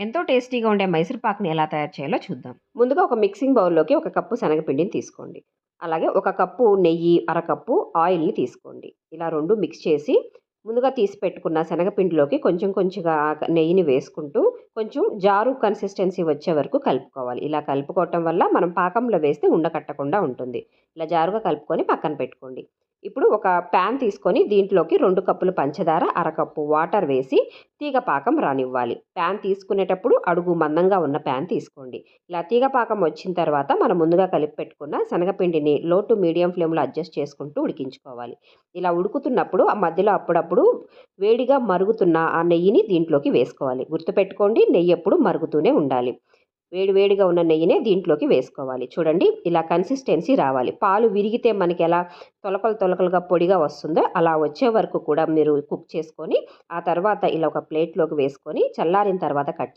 ఎంతో టేస్టీగా ఉండే మైసూర్పాక్ని ఎలా తయారు చేయాలో చూద్దాం. ముందుగా ఒక మిక్సింగ్ బౌల్లోకి ఒక కప్పు శనగపిండిని తీసుకోండి. అలాగే ఒక కప్పు నెయ్యి అరకప్పు ఆయిల్ని తీసుకోండి. ఇలా రెండు మిక్స్ చేసి ముందుగా తీసి పెట్టుకున్న శనగపిండిలోకి కొంచెం కొంచెంగా నెయ్యిని వేసుకుంటూ కొంచెం జారు కన్సిస్టెన్సీ వచ్చే వరకు కలుపుకోవాలి. ఇలా కలుపుకోవటం వల్ల మనం పాకంలో వేస్తే ఉండకట్టకుండా ఉంటుంది. ఇలా జారుగా కలుపుకొని పక్కన పెట్టుకోండి. ఇప్పుడు ఒక ప్యాన్ తీసుకొని దీంట్లోకి రెండు కప్పులు పంచదార అరకప్పు వాటర్ వేసి తీగపాకం రానివ్వాలి. ప్యాన్ తీసుకునేటప్పుడు అడుగు మందంగా ఉన్న ప్యాన్ తీసుకోండి. ఇలా తీగ పాకం వచ్చిన తర్వాత మనం ముందుగా కలిపి పెట్టుకున్న శనగపిండిని లో టు మీడియం ఫ్లేమ్లో అడ్జస్ట్ చేసుకుంటూ ఉడికించుకోవాలి. ఇలా ఉడుకుతున్నప్పుడు ఆ మధ్యలో అప్పుడప్పుడు వేడిగా మరుగుతున్న ఆ నెయ్యిని దీంట్లోకి వేసుకోవాలి. గుర్తుపెట్టుకోండి నెయ్యి ఎప్పుడు మరుగుతూనే ఉండాలి. వేడివేడిగా ఉన్న నెయ్యినే దీంట్లోకి వేసుకోవాలి. చూడండి ఇలా కన్సిస్టెన్సీ రావాలి. పాలు విరిగితే మనకి ఎలా తొలకలు తొలకలుగా పొడిగా వస్తుందో అలా వచ్చే వరకు కూడా మీరు కుక్ చేసుకొని ఆ తర్వాత ఇలా ఒక ప్లేట్లోకి వేసుకొని చల్లారిన తర్వాత కట్